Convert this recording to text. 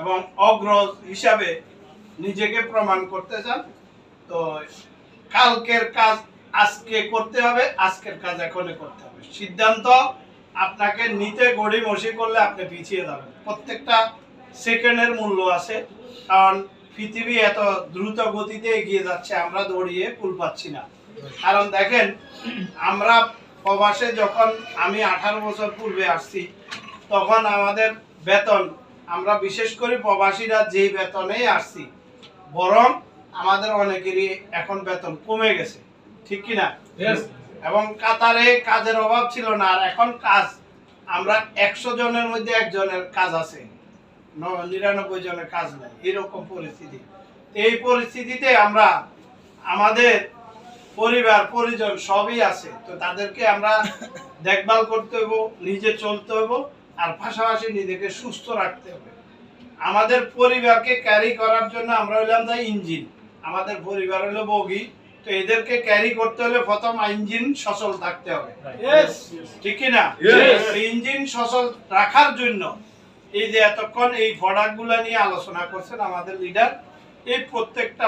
এবং অগ্রজ হিসাবে নিজেকে প্রমাণ করতে চান। তো কালকের কাজ আজকে করতে হবে, আজকের কাজ এখনই করতে হবে। সিদ্ধান্ত আপনাকে নিতে গড়ি মসি করলে আপনি পিছিয়ে যাবেন। প্রত্যেকটা সেকেন্ডের মূল্য আছে, কারণ পৃথিবী এত দ্রুত গতিতে এগিয়ে যাচ্ছে, আমরা দৌড়িয়ে কুল পাচ্ছি না। কারণ দেখেন, আমরা প্রবাসে যখন আমি আঠারো বছর পূর্বে আসছি, তখন আমাদের বেতন আমরা বিশেষ করে প্রবাসীরা যেই বেতনেই আসছি বরং আমাদের অনেকেরই এখন বেতন কমে গেছে ঠিক কি না এবং কাতারে কাজের অভাব ছিল না আর এখন কাজ আমরা একশো জনের মধ্যে একজনের কাজ আছে ন- নিরানব্বই জনের কাজ নেই এরকম পরিস্থিতি। এই পরিস্থিতিতে আমরা আমাদের পরিবার পরিজন সবই আছে তো তাদেরকে আমরা দেখভাল করতে হইব নিজে চলতে হইব আর পাশাপাশি নিজেকে সুস্থ রাখতে হবে। আমাদের পরিবারকে ক্যারি করার জন্য আমরা হইলাম তাই ইঞ্জিন। আমাদের পরিবার হলো বগি তো এদেরকে ক্যারি করতে হলে প্রথম ইঞ্জিন সচল থাকতে হবে। ঠিক না? ইঞ্জিন সচল রাখার জন্য এই যে এতক্ষণ এই প্রোডাক্ট নিয়ে আলোচনা করছেন আমাদের লিডার এই প্রত্যেকটা